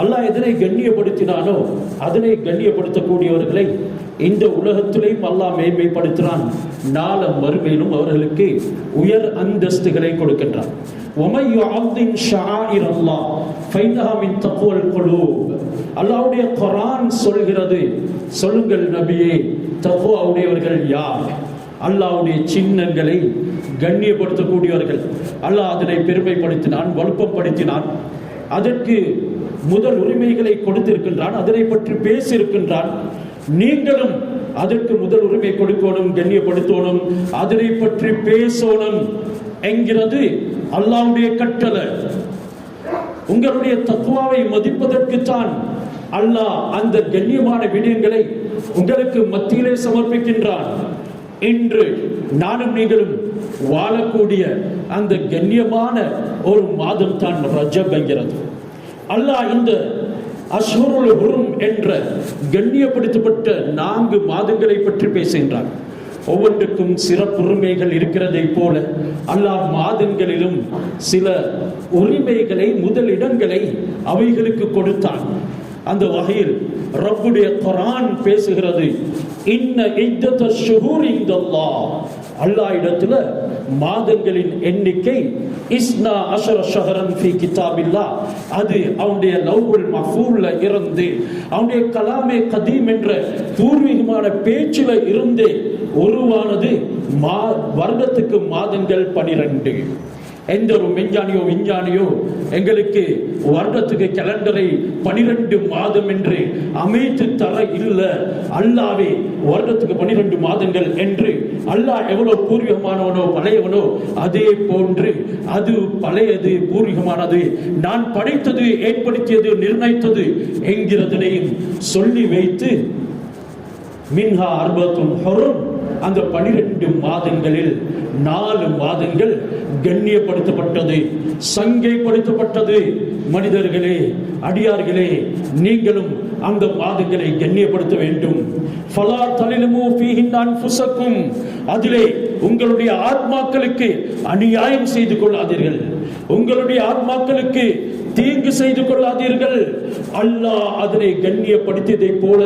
அல்லாஹ் எதனை கண்ணியப்படுத்தினானோ அதனை கண்ணியப்படுத்தக்கூடியவர்களை இந்த உலகத்திலையும் அல்லாஹ் மேன்மைப்படுத்தினான் நாளம் மறுமையிலும் அவர்களுக்கு உயர் அந்தஸ்துகளை கொடுக்கின்றான். அல்லாவுடைய குரான் சொல்கிறது சொல்லுங்கள் நபியே தகுவாவுடையவர்கள் யார்? அல்லாவுடைய சின்னங்களை கண்ணியப்படுத்தக்கூடியவர்கள். அல்லாஹ் அதனை பெருமைப்படுத்தினான் வலுப்பப்படுத்தினான். அதற்கு முதல் உரிமைகளை கொடுத்திருக்கின்றான் அதனை பற்றி பேசியிருக்கின்றான். நீங்களும் அதற்கு முதல் உரிமை கொடுக்கணும் கண்ணியப்படுத்தணும் அதனை பற்றி பேசணும் என்கிறது அல்லாவுடைய கட்டளை. உங்களுடைய தத்துவாவை மதிப்பதற்குத்தான் அல்லாஹ் அந்த கண்ணியமான விடயங்களை உங்களுக்கு மத்தியிலே சமர்ப்பிக்கின்றான். இன்று நானும் நீங்களும் வாழக்கூடிய அந்த கண்ணியமான ஒரு மாதம் தான் ரஜப் என்கிறது. அல்லாஹ் இந்த அஷ்ஹருல் ஹுரும் என்ற கண்ணியப்படுத்தப்பட்ட நான்கு மாதங்களை பற்றி பேசுகின்றார் ஒவ்வொன்றுக்கும் சிறப்பு உரிமைகள் இருக்கிறதை போல அல்லாஹ் மாதங்களிலும் சில உரிமைகளை முதலிடங்களை அவைகளுக்கு கொடுத்தான். அந்த வகையில் ரப்புடைய குரான் பேசுகிறது. இன்ன இத்தத ஷுஹூர் இந்தல்லா அல்லா இடத்துல மாதங்களின் எண்ணிக்கை இஸ்னா அஷர ஷஹரன் ஃபி கிதாபில்லா அது அவனுடைய லவ்வுல் மஃபூல்ல இருந்து அவனுடைய கலாமே கதீம் என்ற பூர்வீகமான பேச்சில இருந்தே உருவானது மா வருடத்துக்கு மாதங்கள் பனிரெண்டு. எந்த ஒரு மெஞ்ஞானியோ விஞ்ஞானியோ எங்களுக்கு வருடத்துக்கு கேலண்டரை பனிரெண்டு மாதம் என்று அமைத்து தர இல்ல. அல்லாவே வருடத்துக்கு பனிரெண்டு மாதங்கள் என்று அல்லாஹ் எவ்வளவு பூர்வீகமானவனோ பழையவனோ அதே போன்று அது பழையது பூர்வீகமானது. நான் படைத்தது ஏற்படுத்தியது நிர்ணயித்தது என்கிறதனையும் சொல்லி வைத்து மின்ஹா அர்பத்தும் ஹொரும் அந்த பனிரெண்டு மாதங்களில் நாலு மாதங்கள் கண்ணியப்படுத்தப்பட்டது சங்கைப்படுத்தப்பட்டது. மனிதர்களே அடியார்களே நீங்களும் அந்த மாதங்களை கண்ணியப்படுத்த வேண்டும். ஃபலா தலிலுமு ஃபீஹின் அன்ஃபுஸக்கும் அதிலே உங்களுடைய ஆத்மாக்களுக்கு அநியாயம் செய்து கொள்ளாதீர்கள். உங்களுடைய ஆத்மாக்களுக்கு தீங்கு செய்து கொள்ளாதீர்கள். அல்லாஹ் அதனை கண்ணியப்படுத்தியதை போல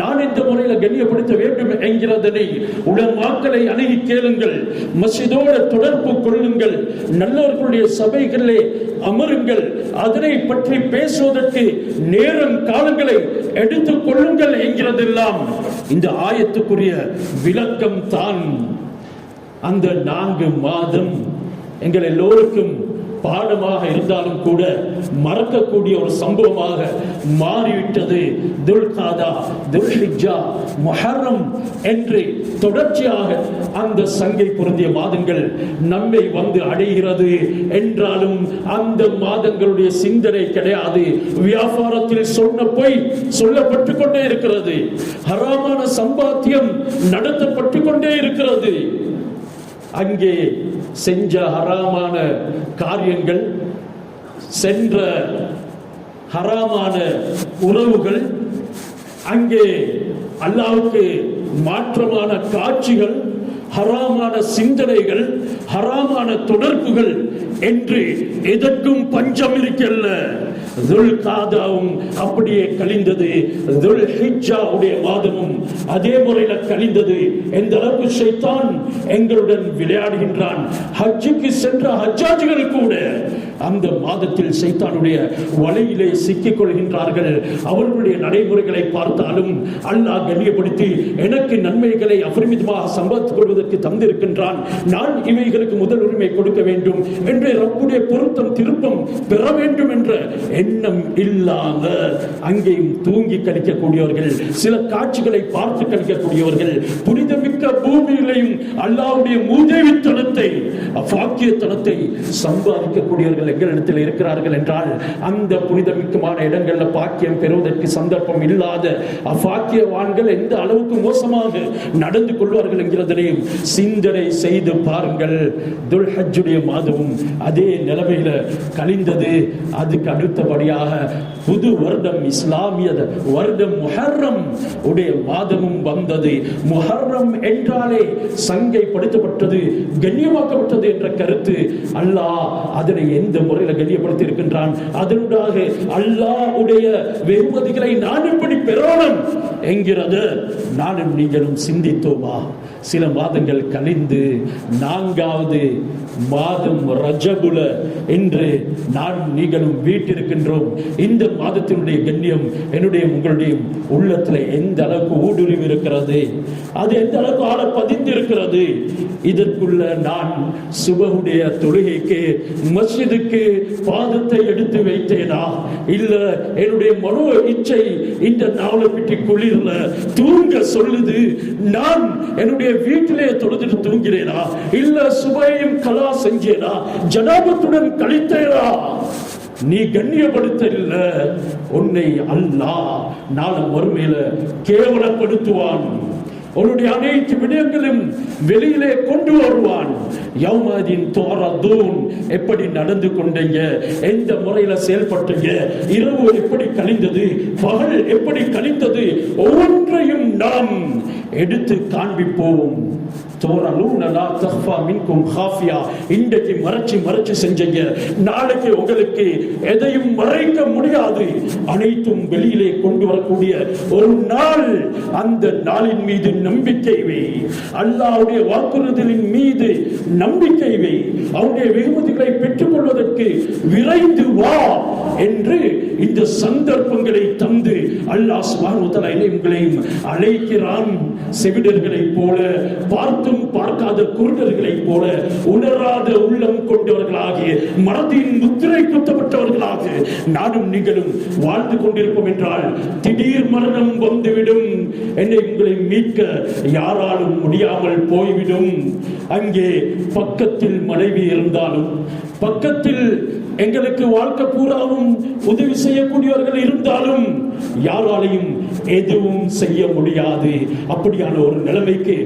நான் இந்த முறையில் கண்ணியப்படுத்த வேண்டும் என்கிறதனை உலமாக்களை அணுகி கேளுங்கள். மசிதோட தொடர்பு கொள்ளுங்கள். நல்லவர்களுடைய சபைகளிலே அமருங்கள். அதனை பற்றி பேசுவதற்கு நேரம் காலங்களை எடுத்துக் கொள்ளுங்கள் என்கிறதெல்லாம் இந்த ஆயத்துக்குரிய விளக்கம் தான் அந்த நான்கு மாதம் எங்கள் எல்லோருக்கும் பாடமாக இருந்தாலும் கூட மறக்கக்கூடிய ஒரு சம்பவமாக மாறிவிட்டது. துல்காதா துல்ஹிஜா மொஹரம் என்று தொடர்ச்சியாக அந்த சங்கை பொருந்திய மாதங்கள் நம்மை வந்து அடைகிறது என்றாலும் அந்த மாதங்களுடைய சிந்தனை கிடையாது. வியாபாரத்தில் சொன்ன போய் சொல்லப்பட்டு கொண்டே இருக்கிறது. ஹராமான சம்பாத்தியம் நடத்தப்பட்டு கொண்டே இருக்கிறது. அங்கே செஞ்ச ஹராமான காரியங்கள் சென்ற ஹராமான உறவுகள் அங்கே அல்லாவுக்கு மாற்றமான காட்சிகள் ஹராமான சிந்தனைகள் ஹராமான தொடர்புகள் என்று எதற்கும் பஞ்சம் இருக்கல்ல துல் காதாவும் அப்படியே கழிந்தது. துல் ஹிஜாவுடைய மாதமும் அதே முறையில கழிந்தது. எந்த அளவுக்கு ஷைத்தான் எங்களுடன் விளையாடுகின்றான். ஹஜ்ஜுக்கு சென்ற ஹஜ்ஜாஜிகள் கூட அந்த மாதத்தில் சைத்தானுடைய வலையிலே சிக்கிக் கொள்கின்றார்கள். அவர்களுடைய நடைமுறைகளை பார்த்தாலும் அல்லாஹ் கண்ணியப்படுத்தி எனக்கு நன்மைகளை அபரிமிதமாக சம்பாதித்துக் கொள்வதற்கு தந்திருக்கின்றான். நான் இவைகளுக்கு முதல் உரிமை கொடுக்க வேண்டும். என்று ரப்புடைய பொருத்தம் திருப்பம் பெற வேண்டும் என்ற எண்ணம் இல்லாம அங்கேயும் தூங்கி கழிக்கக்கூடியவர்கள் சில காட்சிகளை பார்த்து கழிக்கக்கூடியவர்கள் புனிதமிக்க பூமியிலையும் அல்லாவுடைய மூதேவித்தனத்தை அப்பாக்கியத்தனத்தை சம்பாதிக்கக்கூடியவர்கள் எங்களிடத்தில் இருக்கிறார்கள் என்றால் அந்த புனிதமிக்கமான இடங்களில் பாக்கியம் பெறுவதற்கு சந்தர்ப்பம் இல்லாத அபாக்கியவான்கள் எந்த அளவுக்கு மோசமாக நடந்து கொள்வார்கள் என்கிறதனையும் சிந்தனை செய்து பாருங்கள். துல்ஹஜுடைய மாதமும் அதே நிலைமையில கழிந்தது. அதுக்கு அடுத்த வழியாக புது வருடம் இஸ்லாமிய வருடம் முஹர்ரம். உடைய மாதமும் வந்தது. முஹர்ரம் என்றாலே சங்கைப்படுத்தப்பட்டது கண்ணியமாக்கப்பட்டது என்ற கருத்து. அல்லாஹ் அதனை எந்த முறையில கண்ணியப்படுத்தி இருக்கின்றான் அதனூடாக அல்லாஹ்வுடைய வெகுமதிகளை நான் எப்படி பெறணும் என்கிறது நானும் நீங்களும் சிந்தித்தோமா? சில மாதங்கள் கழிந்து நான்காவது மாதம் ரஜகுல என்று நானும் நீங்களும் வீட்டிருக்கின்றோம். இந்த மாதத்தினுடைய கண்ணியம் என்னுடைய உங்களுடைய உள்ளத்துல எந்த அளவுக்கு ஊடுருவி இருக்கிறது? அது எந்த அளவுக்கு ஆள பதிந்து இருக்கிறது? இதற்குள்ள நான் சுபகுடைய தொழுகைக்கு மஸ்ஜிதுக்கு பாதத்தை எடுத்து வைத்தேனா? இல்ல என்னுடைய மனோ இச்சை இந்த நாவலை பற்றி குளிர்ல தூங்க சொல்லுது? நான் என்னுடைய வீட்டிலே தொழுதுட்டு தூங்கிறேனா? இல்ல சுபையும் கலா செஞ்சேனா? ஜனாபத்துடன் கழித்தேனா? நீ கண்ணியப்படுத்த இல்ல உன்னை அல்லா நாளும் வறுமையில கேவலப்படுத்துவான். உன்னுடைய அனைத்து விடயங்களும் வெளியிலே கொண்டு வருவான். யௌமதின் தோரதூன் எப்படி நடந்து கொண்டீங்க? எந்த முறையில செயல்பட்டீங்க? இரவு எப்படி கழிந்தது? பகல் எப்படி கழிந்தது? ஒவ்வொன்றையும் நாம் எடுத்து காண்பிப்போம். தோரலூன லா தஃபா மின்கும் ஹாஃபியா. இன்றைக்கு மறைச்சு மறைச்சு செஞ்சீங்க. நாளைக்கு உங்களுக்கு எதையும் மறைக்க முடியாது. அனைத்தும் வெளியிலே கொண்டு வரக்கூடிய ஒரு நாள் அந்த நாளின் மீது நம்பிக்கை வை. அல்லாவுடைய வாக்குறுதலின் மீது நம்பிக்கை வை. அவருடைய வெகுமதிகளை பெற்றுக் கொள்வதற்கு விரைந்து வா என்று இந்த சந்தர்ப்பங்களை தந்து அல்லாஹ் சுப்ஹானஹு உங்களையும் அழைக்கிறான். செவிடர்களைப் போல பார்த்தும் பார்க்காத குருடர்களைப் போல உணராத உள்ளம் கொண்டவர்களாகிய மனதின் முத்திரை குத்தப்பட்டவர்களாக நானும் நீங்களும் வாழ்ந்து கொண்டிருப்போம் என்றால் திடீர் மரணம் வந்துவிடும். என்னை உங்களை மீட்க யாராலும் முடியாமல் போய்விடும். அங்கே பக்கத்தில் மனைவி இருந்தாலும் பக்கத்தில் எங்களுக்கு வாழ்க்கை பூராவும் உதவி செய்யக்கூடியவர்கள் இருந்தாலும் யாராலையும் எதுவும் செய்ய முடியாது. அப்படியான ஒரு நிலைமைக்கு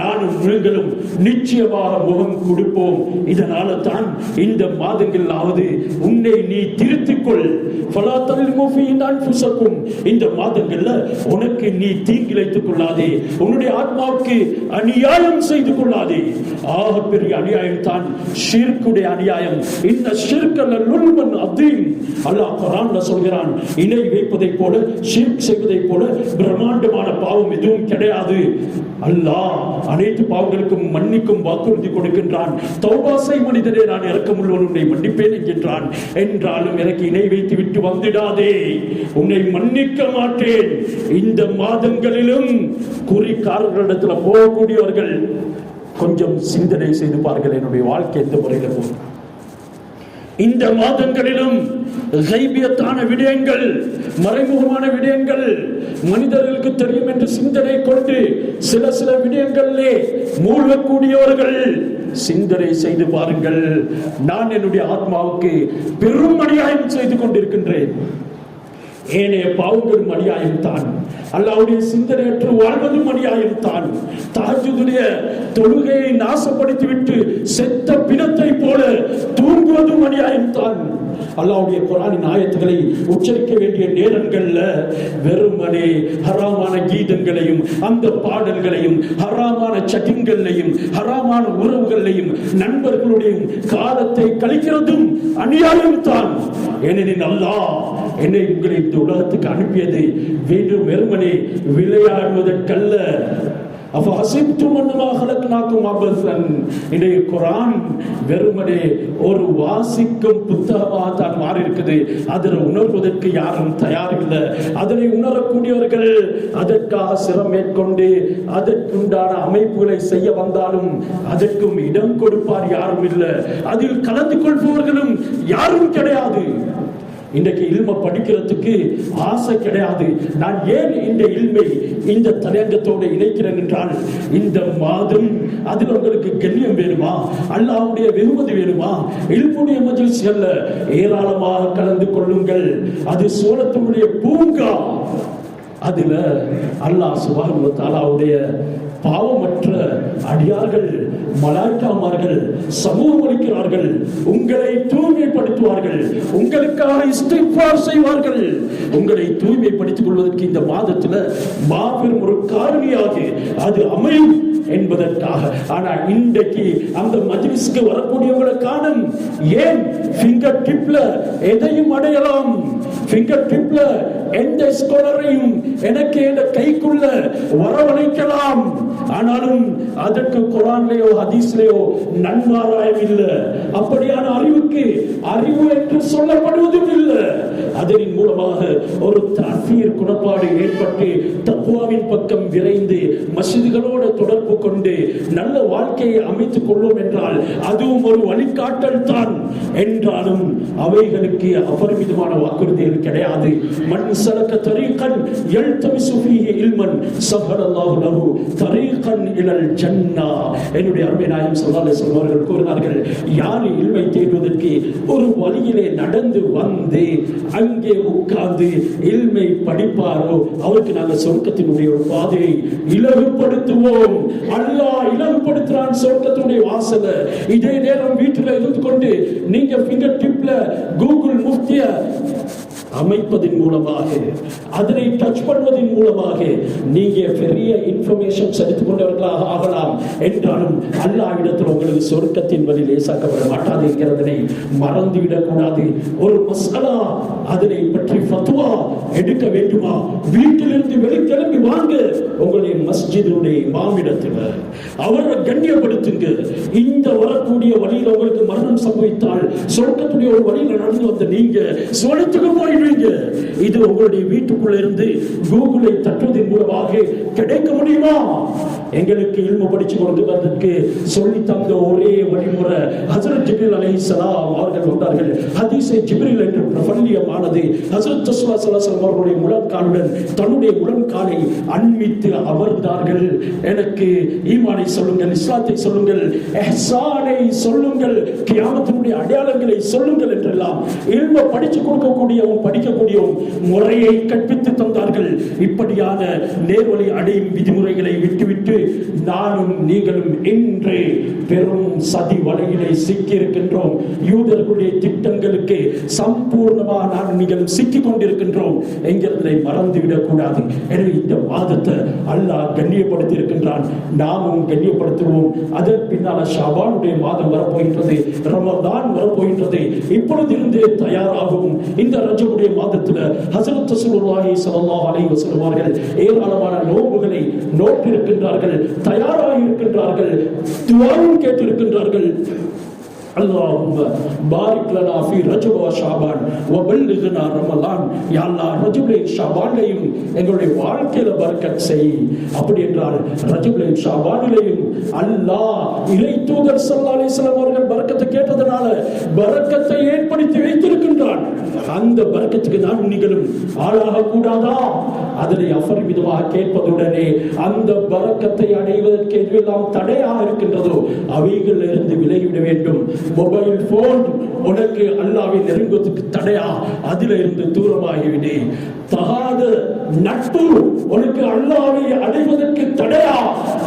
நானும் நீங்களும் நிச்சயமாக முகம் கொடுப்போம். இதனால தான் இந்த மாதங்களாவது உன்னை நீ திருத்திக் கொள் இந்த மாதங்கள்ல உனக்கு நீ தீங்கிழைத்துக் கொள்ளாதே உன்னுடைய ஆத்மாவுக்கு அநியாயம் செய்து கொள்ளாதே ஆக பெரிய அநியாயம் தான் ஷிர்க்குடைய அநியாயம். இந்த ஷிர்கல்ல நுண்மன் அதீம் அல்லாஹ் குரான்ல சொல்கிறான் இணை வைப்பதை போல ஷிர்க் செய்வதை போல பிரம்மாண்டமான பாவம் எதுவும் கிடையாது. அல்லாஹ் அனைத்து பாவங்களுக்கும் மன்னிக்கும் வாக்குறுதி கொடுக்கின்றான். தௌபாசை மனிதனே நான் இறக்கமுள்ளவன் உன்னை மன்னிப்பேன் என்கின்றான். என்றாலும் எனக்கு இணை வைத்து விட்டு வந்துடாதே. உன்னை மன்னிக்க மாட்டேன். இந்த மாதங்களிலும் குறிக்காரர்களிடத்துல போகக்கூடியவர்கள் கொஞ்சம் சிந்தனை செய்து பாருங்கள் என்னுடைய வாழ்க்கை எந்த முறையில் போகும் இந்த மாதங்களிலும் கைபியத்தான விடயங்கள் மறைமுகமான விடயங்கள் மனிதர்களுக்கு தெரியும் என்று சிந்தனை கொண்டு சில சில விடயங்களிலே மூழ்கக்கூடியவர்கள் சிந்தனை செய்து பாருங்கள். நான் என்னுடைய ஆத்மாவுக்கு பெரும் அநியாயம் செய்து கொண்டிருக்கின்றேன். ஏனைய பாவங்களும் அநியாயம் தான் அல்லாவுடைய சிந்தனையற்று வாழ்வதும் அநியாயம் தான் தாஜுடைய தொழுகையை நாசப்படுத்திவிட்டு செத்த பிணத்தை போல தூங்குவதும் அநியாயம் தான் அல்லாவுடைய குரானின் ஆயத்துகளை உச்சரிக்க வேண்டிய நேரங்கள்ல வெறுமனே ஹராமான கீதங்களையும் அந்த பாடல்களையும் ஹராமான சட்டிங்கள்லையும் ஹராமான உறவுகளையும் நண்பர்களுடைய காலத்தை கழிக்கிறதும் அநியாயம் தான். ஏனெனில் அல்லாஹ் என்னை உங்களை இந்த உலகத்துக்கு அனுப்பியது வெறும் வெறுமனே விளையாடுவதற்கல்ல. அஃபஹசிப்தும் அசிப்தும் நாக்கும் அபசன் இன்றைய குரான் வெறுமனே ஒரு வாசிக்கும் புத்தகமாக தான் மாறி இருக்குது அதில் உணர்வதற்கு யாரும் தயார் இல்லை அதனை உணரக்கூடியவர்கள் அதற்காக சிரம் மேற்கொண்டு அதற்குண்டான அமைப்புகளை செய்ய வந்தாலும் அதற்கும் இடம் கொடுப்பார் யாரும் இல்லை. அதில் கலந்து கொள்பவர்களும் யாரும் கிடையாது. இன்றைக்கு இல்மை படிக்கிறதுக்கு ஆசை கிடையாது. நான் ஏன் இந்த இல்மை இந்த தலையங்கத்தோடு இணைக்கிறேன் என்றால் இந்த மாதம் அதில் உங்களுக்கு கண்ணியம் வேணுமா? அல்லாவுடைய வெகுமதி வேணுமா? இழுப்புடைய மஜில் செல்ல ஏராளமாக கலந்து கொள்ளுங்கள். அது சோழத்தினுடைய பூங்கா. அதுல அல்லாஹ் சுபான் தாலாவுடைய பாவமற்ற அடியார்கள் மலாய்க்காமார்கள் சமூகம் அளிக்கிறார்கள் உங்களை தூய்மைப்படுத்துவார்கள் உங்களுக்காக இஸ்திஃபார் செய்வார்கள். உங்களை தூய்மைப்படுத்திக் கொள்வதற்கு இந்த மாதத்துல மாபெரும் ஒரு காரணியாக அது அமையும் என்பதற்காக. ஆனா இன்றைக்கு அந்த மஜ்லிஸ்க்கு வரக்கூடியவங்களை காணும் ஏன்? பிங்கர் டிப்ல எதையும் அடையலாம். ஃபிங்கர் டிப்ல எந்த ஸ்காலரையும் எனக்கு என் கைக்குள்ள வரவழைக்கலாம். ஆனாலும் அதற்கு குரான்லேயோ ஹதீஸ்லேயோ நன்மாராயம் இல்லை அப்படியான அறிவுக்கு அறிவு என்று சொல்லப்படுவதும் இல்லை அதனின் மூலமாக ஒரு தஃபீர் குணப்பாடு ஏற்பட்டு தக்குவாவின் பக்கம் விரைந்து மசிதிகளோடு தொடர்பு கொண்டு நல்ல வாழ்க்கையை அமைத்துக் கொள்ளும் என்றால் அதுவும் ஒரு வழிகாட்டல் தான். என்றாலும் அவைகளுக்கு அபரிமிதமான வாக்குறுதிகள் கிடையாது. மண் சலக்க தரீக்கன் எல்தமிசு ஃபீஹி இல்மன் சஹரல்லாஹு லஹு இலல் ஜன்னா. என்னுடைய அருமை நாயம் ஸல்லல்லாஹு சொல்வார்கள் கூறினார்கள் யார் இல்மை தேடுவதற்கு ஒரு வழியிலே நடந்து வந்து அங்கே உட்கார்ந்து இல்மை படிப்பாரோ அவருக்கு நாங்கள் சொர்க்கத்தினுடைய ஒரு பாதையை இலகுப்படுத்துவோம். அல்லாஹ் இலகுப்படுத்துறான் சொர்க்கத்தினுடைய வாசல. இதே நேரம் வீட்டில் இருந்து கொண்டு நீங்க பிங்கர் டிப்ல கூகுள் முஃப்திய அமைப்பதன் மூலமாக அதனை டச் பண்ணுவதன் மூலமாக நீங்க பெரிய இன்ஃபர்மேஷன் செலுத்திக் கொண்டவர்களாக ஆகலாம் என்றாலும் அல்லா இடத்தில் உங்களுக்கு சொர்க்கத்தின் வழி லேசாக்கப்பட மாட்டாது என்கிறதனை மறந்துவிடக் கூடாது ஒரு மசாலா அதனை பற்றி ஃபத்வா எடுக்க வேண்டுமா? வீட்டிலிருந்து வெளிக்கிளம்பி வாங்க. உங்களுடைய மஸ்ஜிதுடைய மாமிடத்தில் அவரை கண்ணியப்படுத்துங்க. இந்த வரக்கூடிய வழியில் உங்களுக்கு மரணம் சம்பவித்தால் சொர்க்கத்துடைய ஒரு வழியில் நடந்து வந்த நீங்க சுவனத்துக்கு போயிடுவீங்க இது உங்களுடைய வீட்டுக்குள்ள இருந்து கூகுளை தட்டுவதன் மூலமாக கிடைக்க முடியுமா? எங்களுக்கு இல்மு படிச்சு கொண்டு வந்ததுக்கு சொல்லி தந்த ஒரே வழிமுறை ஹசரத் ஜிப்ரில் சலாம் அவர்கள் வந்தார்கள். ஹதீஸை ஜிபிரில் என்று பிரபல்யமானது. ஹசரத் ரசூலுல்லாஹி சலாசலம் அவர்களுடைய முழங்காலுடன் தன்னுடைய முழங்காலை அண்மித்து அமர்ந்தார்கள். எனக்கு ஈமானை சொல்லுங்கள் இஸ்லாத்தை சொல்லுங்கள் எஹ்சானை சொல்லுங்கள் கியாமத்தினுடைய அடையாளங்களை சொல்லுங்கள் எல்லாம் இல்ம படிச்சு கொடுக்கக்கூடியவும் படிக்கக்கூடியவும் முறையை கற்பித்து தந்தார்கள். இப்படியான நேர்வழி அடையும் விதிமுறைகளை விட்டுவிட்டு நானும் நீங்களும் இன்று பெரும் சதி வலையிலே சிக்கியிருக்கின்றோம். யூதர்களுடைய திட்டங்களுக்கு சம்பூர்ணமாக நான் நீங்கள் சிக்கிக் கொண்டிருக்கின்றோம். என்கிறதை மறந்துவிடக் கூடாது. எனவே இந்த மாதத்தை அல்லாஹ் கண்ணியப்படுத்தி இருக்கின்றான் நாமும் கண்ணியப்படுத்துவோம். அதன் பின்னால் ஷாபானுடைய மாதம் வரப்போகின்றது ரமதான் வரப்போகின்றது. இப்பொழுது இருந்தே தயாராகவும் இந்த ரஜவுடைய மாதத்துல ஹசரத் ரசூலுல்லாஹி ஸல்லல்லாஹு அலைஹி வஸல்லம் அவர்கள் ஏராளமான நோன்புகளை நோட்டிருக்கின்றார்கள் தயாராக இருக்கின்றார்கள் துவாவும் கேட்டிருக்கின்றார்கள். اللهم بارك لنا في رجب وشعبان وبلغنا رمضان யா அல்லாஹ் ரஜபுலையும் ஷாபான்லையும் எங்களுடைய வாழ்க்கையில பரக்கத் செய் அப்படி என்றால் ரஜபுலையும் ஷாபானிலையும் அல்லாஹ் இறை தூதர் ஸல்லல்லாஹு அலைஹி வஸல்லம் அவர்கள் பரக்கத்தை கேட்டதனால பரக்கத்தை ஏற்படுத்தி வைத்திருக்கின்றான் அந்த பரக்கத்துக்கு நான் நீங்களும் ஆளாக கூடாதா அதனை அபரிமிதமாக கேட்பதுடனே அந்த பரக்கத்தை அடைவதற்கு எதுவெல்லாம் தடையாக இருக்கின்றதோ அவைகள் இருந்து விலகிவிட வேண்டும் மொபைல் போன் உனக்கு அல்லாவை நெருங்குவதற்கு தடையா? அதில இருந்து தூரமாகிவிடு. தகாத நட்பு உனக்கு அல்லாவை அடைவதற்கு தடையா?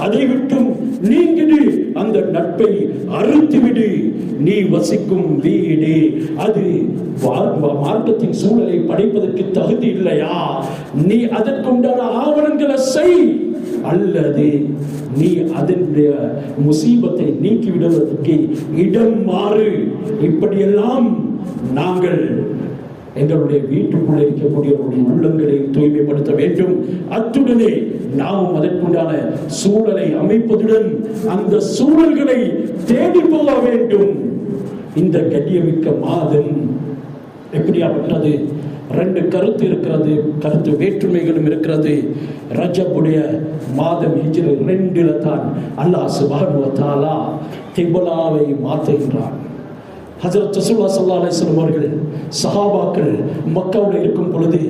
அதை விட்டும் நீங்கிடு அந்த நட்பை அறுத்துவிடு. நீ வசிக்கும் வீடு அது மார்க்கத்தின் சூழலை படைப்பதற்கு தகுதி இல்லையா? நீ அதற்குண்டான ஆவணங்களை செய். அல்லது நீ அதனுடைய முசீபத்தை நீக்கிவிடுவதற்கு இடம் மாறு. இப்படியெல்லாம் நாங்கள் எங்களுடைய வீட்டுக்குள்ளே இருக்கக்கூடிய உள்ளங்களை தூய்மைப்படுத்த வேண்டும். அத்துடனே நாமும் அதற்குண்டான சூழலை அமைப்பதுடன் அந்த சூழல்களை தேடி போக வேண்டும். இந்த கண்ணியமிக்க மாதம் எப்படியாப்பட்டது? ரெண்டு கருத்து இருக்கிறது கருத்து வேற்றுமைகளும் இருக்கிறது. ரஜபுடைய மாதம் ஹிஜ்ரு ரெண்டுல தான் அல்லாஹ் சுபானு தாலா திபுலாவை ஹசரத் ரசூல்லா சல்லா அலிஸ்லம் அவர்கள் சஹாபாக்கள் மக்காவில் இருக்கும் பொழுது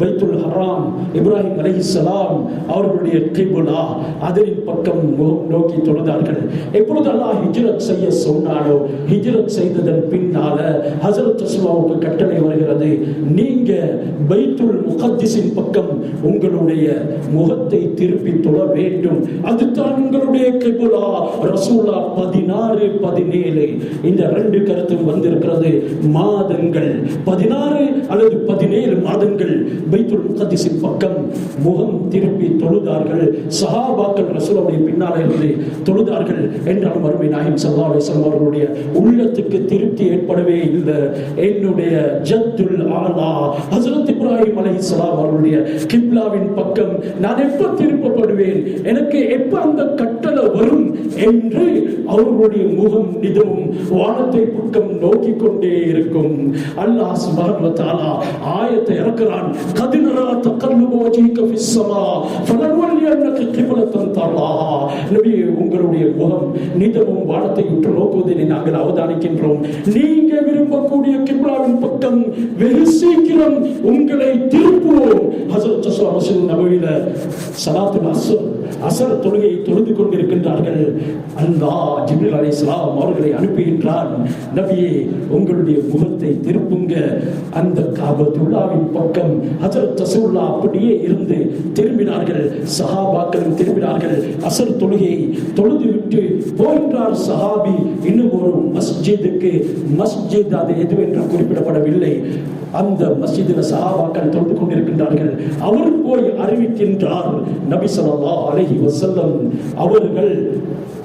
பைத்துல் ஹராம் இப்ராஹிம் அலைஹிஸ்ஸலாம் அவர்களுடைய கிபுலா அதனின் பக்கம் முகம் நோக்கி தொழுதார்கள். எப்பொழுது அல்லாஹ் ஹிஜ்ரத் செய்ய சொன்னாலோ ஹிஜ்ரத் செய்ததன் பின்னால ஹசரத் ரசூலுல்லாஹ்வுக்கு கட்டளை வருகிறது. நீங்க பைத்துல் முகத்திஸின் பக்கம் உங்களுடைய முகத்தை திருப்பி தொழ வேண்டும். அதுதான் உங்களுடைய கிபுலா. ரசூலா பதினாறு பதினேழு. இந்த ரெண்டு கருத்தும் வந்திருக்கிறது. மாதங்கள் பதினாறு அல்லது பதினேழு மாதங்கள் பைத்துல் முகத்திஸின் பக்கம் முகம் திருப்பி தொழுதார்கள். சஹாபாக்கள் ரசூலுடைய பின்னால் இருந்து தொழுதார்கள் என்றாலும் அருமை நாயம் ஸல்லல்லாஹு அலைஹி அவர்களுடைய உள்ளத்துக்கு திருப்தி ஏற்படவே இல்லை. என்னுடைய ஜத்துல் ஆலா ஹசரத் இப்ராஹிம் அலை இஸ்லாம் அவர்களுடைய கிப்லாவின் பக்கம் நான் எப்ப திருப்பப்படுவேன்? எனக்கு எப்ப அந்த கட்டளை வரும் என்று அவர்களுடைய முகம் நிதமும் வானத்தை பக்கம் நோக்கி கொண்டே இருக்கும். அல்லாஹ் சுப்ஹானஹு வ தஆலா ஆயத்தை இறக்குறான் قد نرى تقلب وجهك في السماء فلنولينك قبلة ترضاها. நபியே உங்களுடைய முகம் நிதமும் வானத்தை உற்று நோக்குவதை நாங்கள் அவதானிக்கின்றோம். நீங்க விரும்பக்கூடிய கிப்லாவின் பக்கம் வெகு சீக்கிரம் உங்களை திருப்புவோம். ஹசரத் ஸல்லல்லாஹு அலைஹி வஸல்லம் அசர் தொழுகையை தொழுது கொண்டிருக்கின்றார்கள். அல்லாஹ் அலி இஸ்லாம் அவர்களை அனுப்புகின்றான். நபியே உங்களுடைய முகத்தை திருப்புங்க. அந்த காபத்துல்லாவின் பக்கம் ஹஜரத் தசூல்லா அப்படியே இருந்து திரும்பினார்கள். சஹாபாக்களும் திரும்பினார்கள். அசர் தொழுகையை தொழுது விட்டு போகின்றார் சஹாபி. இன்னும் ஒரு மஸ்ஜிதுக்கு மஸ்ஜித் அது எதுவென்று குறிப்பிடப்படவில்லை. அந்த மஸ்ஜிதில் சஹாபாக்கள் தொழுது கொண்டிருக்கின்றார்கள். அவர் போய் அறிவிக்கின்றார் நபி சொல்லா அலைஹி வசல்லம் அவர்கள்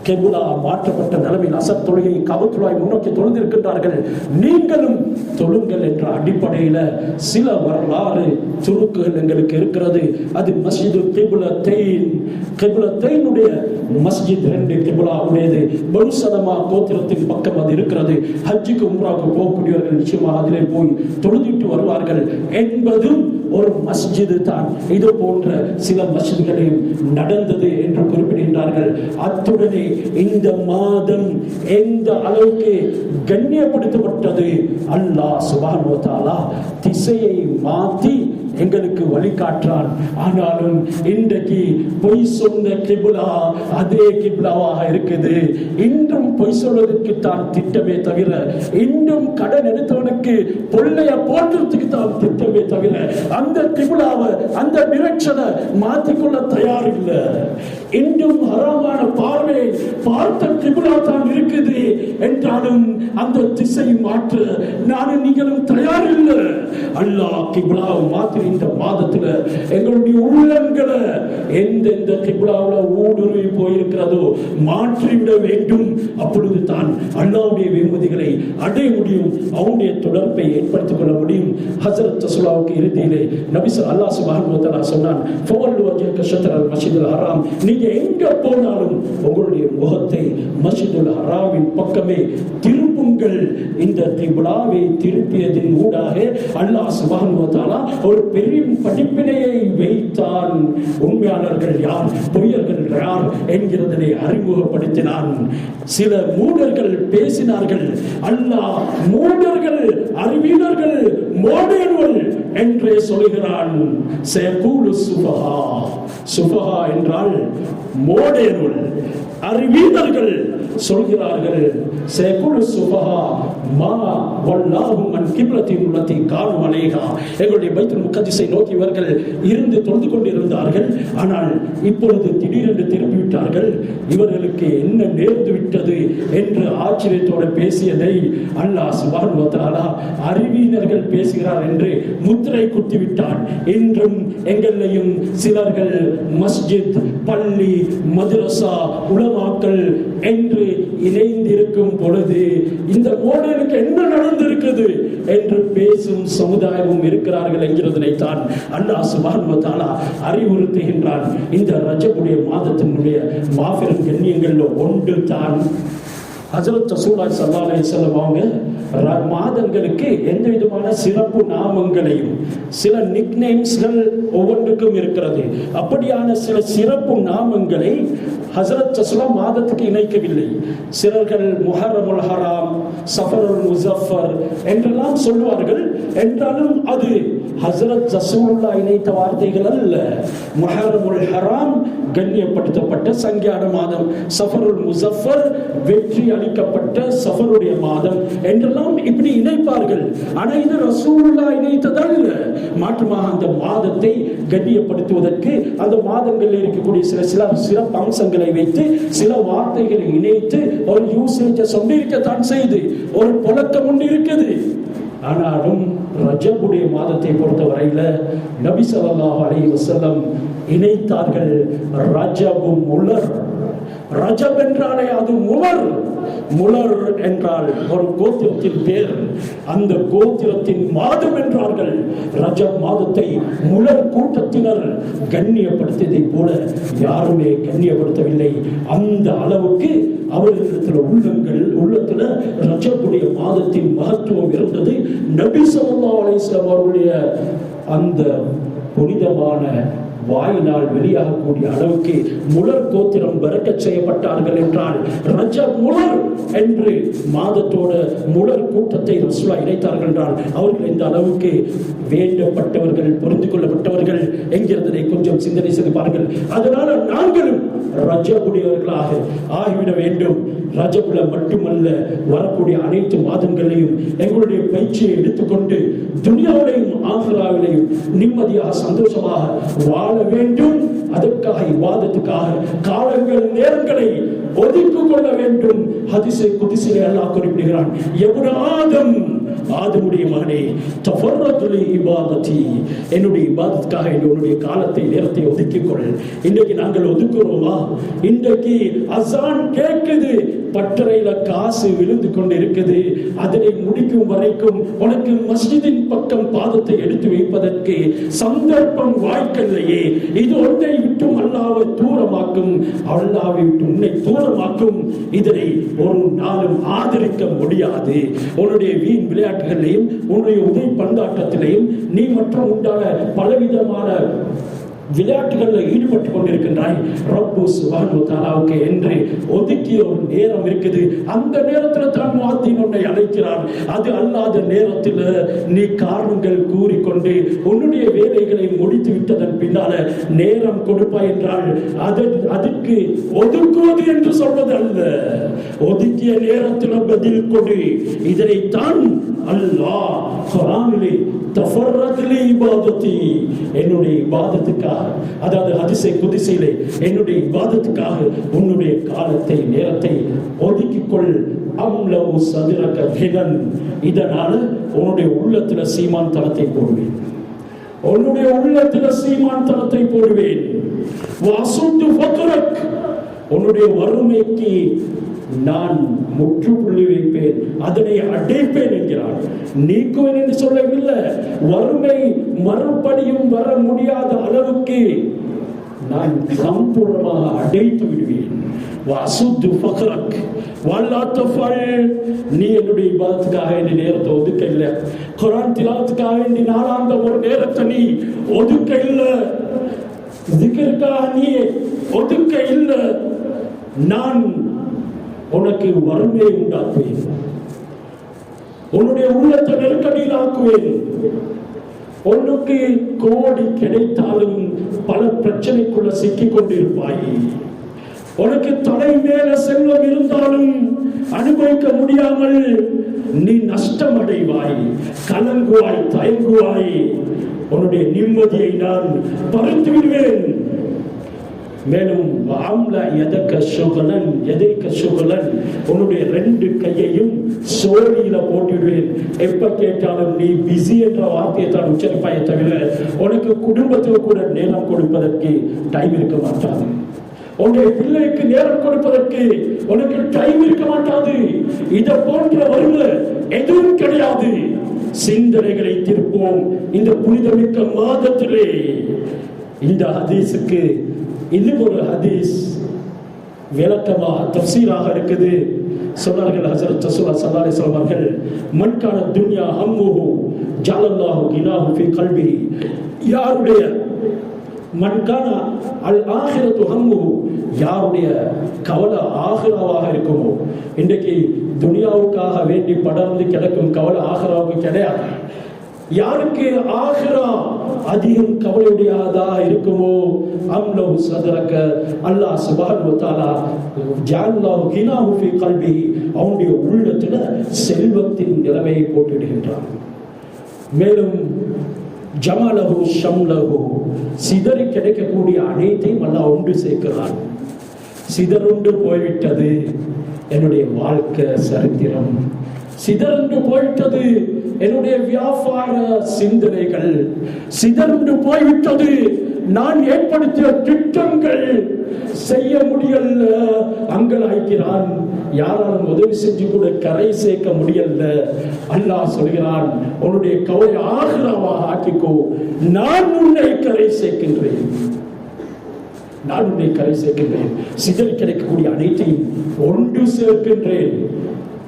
கெபுலா மாற்றப்பட்ட நிலைமையில் அசர் தொழுகை கபத்துலாய் முன்னோக்கி தொழுந்திருக்கின்றார்கள். நீங்களும் தொழுங்கள் என்ற அடிப்படையில் சில வரலாறு துருக்குகள் எங்களுக்கு இருக்கிறது. அது மஸ்ஜிது கிபுலத்தைன் தெயினுடைய மஸ்ஜித் ரெண்டு கிபுலா உடையது பருசலமா கோத்திரத்தின் பக்கம் அது இருக்கிறது. ஹஜ்ஜுக்கு உம்ராவுக்கு போகக்கூடியவர்கள் நிச்சயமாக அதிலே போய் தொழுதிட்டு வருவார்கள். என்பதும் ஒரு மஸ்ஜிது தான். இது போன்ற சில மஸ்ஜிதுகளையும் நடந்தது என்று குறிப்பிடுகின்றார்கள். அத்துடனே இந்த மாதம் எந்த அளவுக்கு கண்ணியப்படுத்தப்பட்டது? அல்லாஹ் சுபானு திசையை மாற்றி எங்களுக்கு வழிகாட்டுறான் ஆனாலும் இன்றைக்கு பொய் சொன்ன கிபுலா அதே கிபுலாவாக இருக்குது. இன்றும் பொய் சொல்வதற்கு தான் திட்டமே தவிர இன்றும் கடன் எடுத்தவனுக்கு பொல்லைய போன்றதுக்கு தான் திட்டமே தவிர அந்த கிபுலாவை அந்த டிரெக்ஷனை மாற்றிக்கொள்ள தயார் இல்லை இன்றும் ஹராமான பார்வை பார்த்த கிபுலா தான் இருக்குது. நானும் அந்த திசை மாற்ற நானும் நீங்களும் தயார் இல்லை. அல்லாஹ் கிபுலாவை மாற்றி இந்த மாதத்துல எங்களுடைய உள்ளங்களை எந்தெந்த கிப்லாவில் ஊடுருவி போயிருக்கிறதோ மாற்றிவிட வேண்டும். அப்பொழுது தான் அல்லாவுடைய வெகுமதிகளை அடைய முடியும். அவனுடைய தொடர்பை ஏற்படுத்திக் கொள்ள முடியும். ஹசரத் தசுலாவுக்கு இறுதியிலே நபிஸ் அல்லாஹ் சுபான் சொன்னான் மசிதுல் ஹராம். நீங்க எங்க போனாலும் உங்களுடைய முகத்தை மசிதுல் ஹராமின் பக்கமே திருப்புங்கள். இந்த கிப்லாவை திருப்பியதின் ஊடாக அல்லாஹ் சுபானுவதாலா ஒரு பெரிய படிப்பினையை வைத்தான். உண்மையாளர்கள் யார்? பொய்யர்கள் யார்? என்கிறதனை அறிமுகப்படுத்தினான். சில மூடர்கள் பேசினார்கள். அல்லாஹ் மூடர்கள் அறிவியலர்கள் மோடர்கள் என்றே சொல்கிறான். சுபகா சுபஹா என்றால் மோடேனுள் அறிவீனர்கள் சொல்கிறார்கள். செகுல் சுபஹா மா வல்லாஹு அன் கிப்லத்தின் உள்ளத்தை காணும் அலேகா எங்களுடைய பைத்தல் முக்கதிசை நோக்கி இவர்கள் இருந்து தொழுது கொண்டிருந்தார்கள். ஆனால் இப்பொழுது திடீரென்று திரும்பி விட்டார்கள் இவர்களுக்கு என்ன நேர்ந்து விட்டது என்று ஆச்சரியத்தோடு பேசியதை அல்லாஹ் சுபான் வத்தாலா அறிவியினர்கள் பேசுகிறார் என்று முத்திரை குத்தி விட்டான் இன்றும் எங்களையும் சிலர்கள் மஸ்ஜித் பள்ளி மதுரசா உலமாக்கள் என்று இணைந்திருக்கும் பொழுது இந்த மோடலுக்கு என்ன நடந்திருக்குது என்று பேசும் சமுதாயமும் இருக்கிறார்கள் என்கிறதனை தான் அல்லாஹ் சுபான் அறிவுறுத்துகின்றான். இந்த ரஜபுடைய மாதத்தினுடைய மாபெரும் கண்ணியங்களில் ஒன்று தான் ஹசரத் ரசூலாய் சல்லா அலைஹிஸ்ஸலாம் அவங்க மாதங்களுக்கு எந்த விதமான சிறப்பு நாமங்களையும் சில நிக்நேம்ஸ்கள் ஒவ்வொன்றுக்கும் இருக்கிறது. அப்படியான சில சிறப்பு நாமங்களை ஹசரத் ரசூலா மாதத்துக்கு இணைக்கவில்லை. சிலர்கள் முஹரமுல் ஹராம் சஃபருல் முசஃபர் என்றெல்லாம் சொல்லுவார்கள். என்றாலும் அது ஹசரத் ரசூலுல்லா இணைத்த வார்த்தைகள் அல்ல. முஹரமுல் ஹராம் கண்ணியப்படுத்தப்பட்ட சங்கியான மாதம். சஃபருல் முசஃபர் வெற்றி அளிக்கப்பட்ட சஃபருடைய மாதம் என்றெல்லாம் இப்படி இணைப்பார்கள் ஆனா இது ரசூலுல்லா இணைத்ததல்ல மாற்றமாக அந்த மாதத்தை கண்ணியப்படுத்துவதற்கு அந்த மாதங்களில் இருக்கக்கூடிய சில சில சிறப்பு அம்சங்களை வைத்து சில வார்த்தைகளை இணைத்து ஒரு யூசேஜை சொல்லியிருக்கத்தான் செய்து ஒரு புழக்கம் ஒன்று இருக்குது. ஆனாலும் ரஜபுடைய மாதத்தை பொறுத்தவரையில நபி ஸல்லல்லாஹு அலி வசல்லம் இணைத்தார்கள். ரஜபும் முலர் ரஜப் என்றாலே அது முலர். முலர் என்றால் ஒரு கோத்திரத்தின் பேர். அந்த கோத்திரத்தின் மாதம் என்றார்கள். ரஜப் மாதத்தை முலர் கூட்டத்தினர் கண்ணியப்படுத்தியதை போல யாருமே கண்ணியப்படுத்தவில்லை. அந்த அளவுக்கு அவர்களிடத்துல உள்ளங்கள் உள்ளத்துல ரஜக்குடைய மாதத்தின் மகத்துவம் இருந்தது. நபி ஸல்லல்லாஹு அலிஸ்லாம் அவருடைய அந்த புனிதமான வாயினால் வெளியாகக்கூடிய அளவுக்கு முலர் கோத்திரம் பறக்கச் செய்யப்பட்டார்கள் என்றால் ரஜ முலர் என்று மாதத்தோட முலர் கூட்டத்தை ரசுலா இணைத்தார்கள் என்றால் அவர்கள் இந்த அளவுக்கு வேண்டப்பட்டவர்கள் புரிந்து கொள்ளப்பட்டவர்கள் என்கிறதை கொஞ்சம் சிந்தனை செய்து பாருங்கள். அதனால நாங்களும் ரஜபுடையவர்களாக ஆகிவிட வேண்டும். ரஜபுல மட்டுமல்ல வரக்கூடிய அனைத்து மாதங்களையும் எங்களுடைய பயிற்சியை எடுத்துக்கொண்டு துனியாவிலையும் ஆசிராவிலையும் நிம்மதியாக சந்தோஷமாக வாழ வேண்டும். அதற்காக இவ்வாதத்துக்காக காலங்கள் நேரங்களை ஒதுக்கிக் கொள்ள வேண்டும். ஹதிசை குதிசை அல்லாஹ் குறிப்பிடுகிறான். எவ்வளவு ஆதம் ஆதமுடைய மகனே தஃபர்ரதுலி இபாதத்தி. என்னுடைய இபாதத்துக்காக என்னுடைய காலத்தை நேரத்தை ஒதுக்கிக் கொள் இன்றைக்கு நாங்கள் ஒதுக்குறோமா? இன்றைக்கு அசான் கேட்குது பட்டறையில காசு விழுந்து கொண்டு இருக்குது அதனை முடிக்கும் வரைக்கும் உனக்கு மஸ்ஜிதின் பக்கம் பாதத்தை எடுத்து வைப்பதற்கு சந்தர்ப்பம் வாய்க்கல்லையே இது ஒன்றை விட்டும் அல்லாவை தூரமாக்கும் அல்லாவை விட்டு உன்னை தூரமாக்கும். இதனை ஒரு நாளும் ஆதரிக்க முடியாது. உன்னுடைய வீண் விளையாட்டு விளையாட்டுகளிலையும் உன்னுடைய உதவி பந்தாட்டத்திலையும் நீ மற்றும் உண்டான பலவிதமான விளையாட்டுகளில் ஈடுபட்டு கொண்டிருக்கின்றாய். ரப்பு சுபானு தாலாவுக்கு என்று ஒதுக்கிய ஒரு நேரம் இருக்குது. அந்த நேரத்தில் தான் மாத்தி உன்னை அழைக்கிறான் அது அல்லாத நேரத்தில் நீ காரணங்கள் கூறிக்கொண்டு உன்னுடைய வேலைகளை முடித்து விட்டதன் பின்னால நேரம் கொடுப்பாய் என்றால் அது அதற்கு ஒதுக்குவது என்று சொல்வது அல்ல. ஒதுக்கிய நேரத்தில் பதில் கொடு. இதனைத்தான் அல்லாஹ் குரானிலே தஃபர்ரத்லி இபாதத்தி. என்னுடைய சொல்லுகிறார் அதாவது அதிசை குதிசையிலே என்னுடைய விவாதத்துக்காக உன்னுடைய காலத்தை நேரத்தை ஒதுக்கிக் கொள் அம்லவு சதுரக பிகன் இதனால உன்னுடைய உள்ளத்துல சீமான் தளத்தை போடுவேன். உன்னுடைய உள்ளத்துல சீமான் தளத்தை போடுவேன். வாசுத்து உன்னுடைய வறுமைக்கு நான் முற்றுப்புள்ளி வைப்பேன் அதனை அடைப்பேன் என்கிறார். நீக்குவேன் என்று சொல்லவில்லை. வறுமை மறுபடியும் வர முடியாத அளவுக்கு நான் சம்பூர்ணமாக அடைத்து விடுவேன். வாசுத்து ஃபக்ரக் வல்லா தஃபல் நீ என்னுடைய இபாதத்துக்காக வேண்டிய நேரத்தை ஒதுக்க இல்லை. குரான் திலாத்துக்காக வேண்டிய நாளாந்த ஒரு நேரத்தை நீ ஒதுக்க இல்லை. இதுக்கிற்காக நீ ஒதுக்க இல்லை. நான் உனக்கு வறுமையை உண்டாக்குவேன். உன்னுடைய உள்ளத்தை நெருக்கடியில் ஆக்குவேன் உனக்கு கோடி கிடைத்தாலும் பல பிரச்சனைக்குள்ள சிக்கிக் கொண்டிருப்பாய் உனக்கு தலை மேல செல்வம் இருந்தாலும் அனுபவிக்க முடியாமல் நீ நஷ்டம் அடைவாய் கலங்குவாய் தயங்குவாய். உன்னுடைய நிம்மதியை நான் பறித்து விடுவேன் மேலும் ஆம்ல எதக்க சுகலன் எதைக்க சுகலன்? உன்னுடைய ரெண்டு கையையும் சோழியில போட்டுடுவேன். எப்ப கேட்டாலும் நீ பிஸி என்ற வார்த்தையை தான் உச்சரிப்பாயை தவிர உனக்கு குடும்பத்துக்கு கூட நேரம் கொடுப்பதற்கு டைம் இருக்க மாட்டாது. உன்னுடைய பிள்ளைக்கு நேரம் கொடுப்பதற்கு உனக்கு டைம் இருக்க மாட்டாது. இத போன்ற வறுமை எதுவும் கிடையாது. சிந்தனைகளை திருப்போம் இந்த புனிதமிக்க மாதத்திலே. இந்த ஹதீஸுக்கு இது ஒரு ஹதீஸ் விளக்கமாக தப்சீராக இருக்குது. சொன்னார்கள் ஹசரத் ரசூலா ஸல்லல்லாஹு சொல்வார்கள் மண்கான துன்யா ஹம்முஹு ஜாலல்லாஹு கினாஹு ஃபி கல்பி யாருடைய மண்கான அல் ஆஹிரத்து ஹம்முஹு யாருடைய கவலை ஆகிராவாக இருக்குமோ? இன்றைக்கு துனியாவுக்காக வேண்டி படர்ந்து கிடக்கும் கவலை ஆகிராவுக்கு கிடையாது. யாருக்கு ஆகிரா? அதிகம் கவலையுடையதா இருக்குமோ? அம்லவு சதரக்க அல்லாஹ் சுபான் தாலா ஜான்லாஹு கினாஹு ஃபீ கல்பி அவனுடைய உள்ளத்துல செல்வத்தின் நிலைமையை போட்டுடுகின்றான். மேலும் ஜமலகு ஷம்லகு சிதறி கிடைக்கக்கூடிய அனைத்தையும் அல்லாஹ் ஒன்று சேர்க்கிறான். சிதறுண்டு போய்விட்டது என்னுடைய வாழ்க்கை சரித்திரம். சிதறண்டு போய்விட்டது என்னுடைய வியாபார சிந்தனைகள் சிதறந்து போய்விட்டது. நான் ஏற்படுத்திய திட்டங்கள் செய்ய முடியல அங்கலாய்க்கிறான். யாராலும் உதவி செஞ்சு கூட கரை சேர்க்க முடியல அல்லாஹ் சொல்கிறான் உன்னுடைய கவலை ஆகிறாவாக ஆக்கிக்கோ. நான் உன்னை கரை சேர்க்கின்றேன். நான் உன்னை கரை சேர்க்கின்றேன். சிதறி கிடைக்கக்கூடிய அனைத்தையும் ஒன்று சேர்க்கின்றேன்.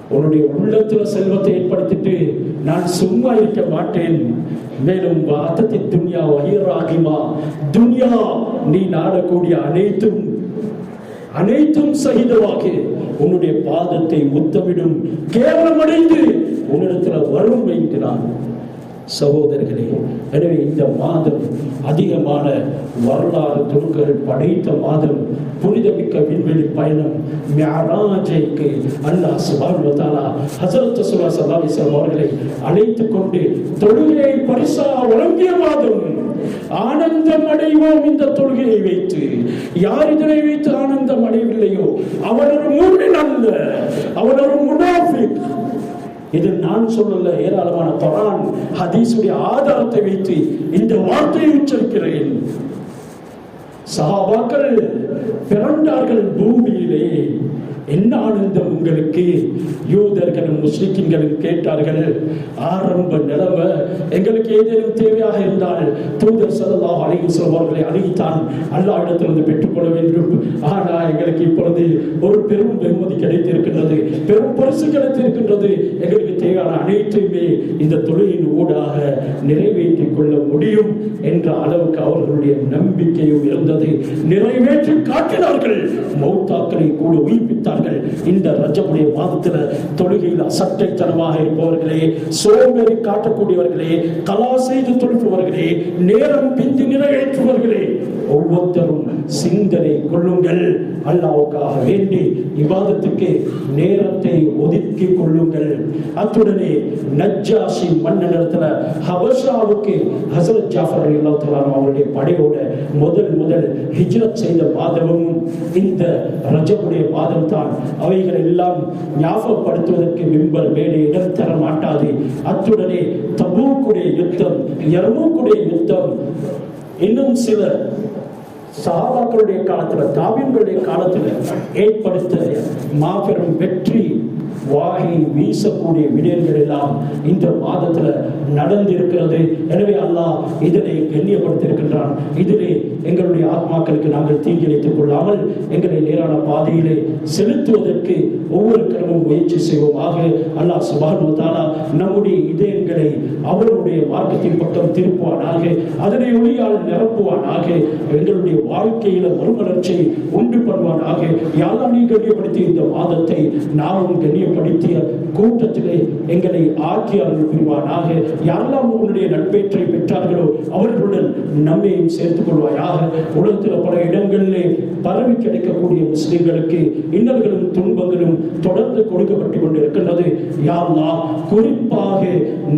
உன்னுடைய உள்ளத்துல செல்வத்தை ஏற்படுத்திட்டு நான் சும்மா இருக்க மாட்டேன். மேலும் வாத்தத்தி துன்யா வயிறாகிமா? துன்யா நீ நாடக்கூடிய அனைத்தும் அனைத்தும் சகிதமாக உன்னுடைய பாதத்தை முத்தமிடும். கேவலமடைந்து உன்னிடத்துல வரும் வைக்கிறான் சகோதரர்களே எனவே இந்த மாதம் அதிகமான வரலாறு துணுக்கள் படைத்த மாதம் புனிதமிக்க விண்வெளி பயணம் மியாராஜைக்கு அல்லா சுபான் ஹசரத் சுல்லா சல்லாஹிஸ்லாம் அவர்களை அழைத்துக் கொண்டு தொழுகையை பரிசா வழங்கிய மாதம் ஆனந்தம் அடைவோம் இந்த தொழுகையை வைத்து. யார் இதனை வைத்து ஆனந்தம் அடையவில்லையோ? அவர் ஒரு மூமின் அல்ல. அவர் ஒரு முனாஃபிக். இது நான் சொல்லல ஏராளமான தொடான் ஹதீஸுடைய ஆதாரத்தை வைத்து இந்த வார்த்தையை உச்சரிக்கிறேன். சஹாபாக்கள் பிறந்தார்கள் பூமியிலே. என்ன ஆனந்தம் உங்களுக்கு? யூதர்களும் முஸ்லிம்களும் கேட்டார்கள் ஆரம்ப நிலைமை எங்களுக்கு ஏதேனும் தேவையாக இருந்தால் தூதர் சல்லாஹ் அலைஹி அவர்களை அணுகித்தான் அல்லாஹ் இடத்திலிருந்து பெற்றுக்கொள்ள வேண்டும். ஆனா எங்களுக்கு இப்பொழுது ஒரு பெரும் வெகுமதி கிடைத்திருக்கின்றது. பெரும் பரிசு கிடைத்திருக்கின்றது. எங்களுக்கு தேவையான அனைத்தையுமே இந்த தொழிலின் ஊடாக நிறைவேற்றிக் கொள்ள முடியும் என்ற அளவுக்கு அவர்களுடைய நம்பிக்கையும் இருந்தது. நிறைவேற்றி காட்டினார்கள். மௌத்தாக்களை கூட உயிர்ப்பித்தார் உயிர்ப்பித்தார்கள் இந்த ரஜமுடைய மாதத்தில் தொழுகையில் அசட்டைத்தனமாக இருப்பவர்களே சோம்பேறி காட்டக்கூடியவர்களே கலா செய்து தொழுப்பவர்களே நேரம் பிந்தி நிறைவேற்றுவர்களே ஒவ்வொருத்தரும் சிந்தனை கொள்ளுங்கள் அல்லாவுக்காக வேண்டி விவாதத்துக்கு நேரத்தை ஒதுக்கி கொள்ளுங்கள். அத்துடனே நஜ்ஜாசி மன்னனிடத்துல ஹபஷாவுக்கு ஹசரத் ஜாஃபர் அல்லாஹ் அவருடைய படையோட முதல் முதல் ஹிஜ்ரத் செய்த மாதமும் இந்த ரஜபுடைய மாதம் தான் அவைகள் எல்லாம் ஞாபகப்படுத்துவதற்கு மிம்பல் மேலே இடம் தர மாட்டாது. அத்துடனே தபூக்குடைய யுத்தம் யர்மூக்குடைய யுத்தம். இன்னும் சில சஹாபாக்களுடைய காலத்துல தாபியங்களுடைய காலத்துல ஏற்படுத்த மாபெரும் வெற்றி. வாகை வீசக்கூடிய விடயங்கள் எல்லாம் இந்த மாதத்துல நடந்திருக்கிறது. எனவே அல்லாஹ் இதனை கண்ணியப்படுத்தியிருக்கின்றான். இதிலே எங்களுடைய ஆத்மாக்களுக்கு நாங்கள் தீங்கிழைத்துக் கொள்ளாமல் எங்களை நேரான பாதையிலே செலுத்துவதற்கு ஒவ்வொரு கிழமும் முயற்சி செய்வோமாக அல்லாஹ் சுபானு தாலா நம்முடைய இதயங்களை அவருடைய மார்க்கத்தின் பக்கம் திருப்புவானாக அதனை ஒளியால் நிரப்புவானாக எங்களுடைய வாழ்க்கையில மறுமலர்ச்சியை உண்டு பண்ணுவானாக. யாரெல்லாம் நீ கண்ணியப்படுத்திய இந்த மாதத்தை நாமும் கண்ணியப்படுத்திய கூட்டத்திலே எங்களை ஆக்கி அருள் புரிவானாக. யாரெல்லாம் உங்களுடைய நட்பேற்றை பெற்றார்களோ அவர்களுடன் நம்மையும் சேர்த்துக் கொள்வாயாக. உலகத்தில் பல இடங்களிலே பரவி கிடைக்கக்கூடிய முஸ்லிம்களுக்கு இன்னல்களும் துன்பங்களும் தொடர்ந்து கொடுக்கப்பட்டு கொண்டிருக்கின்றது. யாழ்லா குறிப்பாக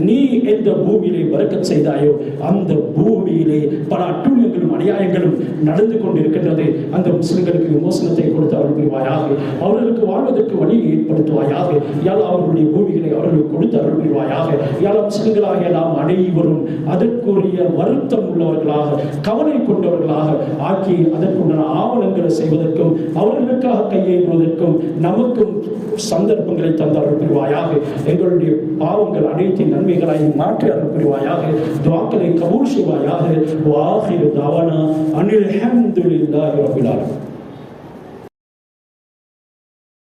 நீ எந்த பூமியிலே வரக்கச் செய்தாயோ அந்த பூமியிலே பல அட்டுழியங்களும் அநியாயங்களும் நடந்து கொண்டிருக்கின்றது. அந்த முஸ்லிம்களுக்கு விமோசனத்தை கொடுத்து அருள் புரிவாயாக அவர்களுக்கு வாழ்வதற்கு வழியை ஏற்படுத்துவாயாக. யாழ் அவர்களுடைய பூமிகளை அவர்களுக்கு கொடுத்து அருள் புரிவாயாக. யாழ் முஸ்லிம்களாகிய நாம் அனைவரும் அதற்குரிய வருத்தம் உள்ளவர்களாக கவலை கொண்டவர்களாக ஆக்கி அதற்குண்டான ஆவணங்களை செய்வதற்கும் அவர்களுக்காக கையேறுவதற்கும் நமக்கும் சந்தர்ப்பங்களை தந்த அருள் எங்களுடைய பாவங்கள் அனைத்து நன்மைகளாய் மாற்றி அருள் புரிவாயாக. துவாக்களை கபூல் செய்வாயாக. வாஹிர் தாவனா. அனில் அஹமதுல்லாஹி ரபில் ஆலமீன்.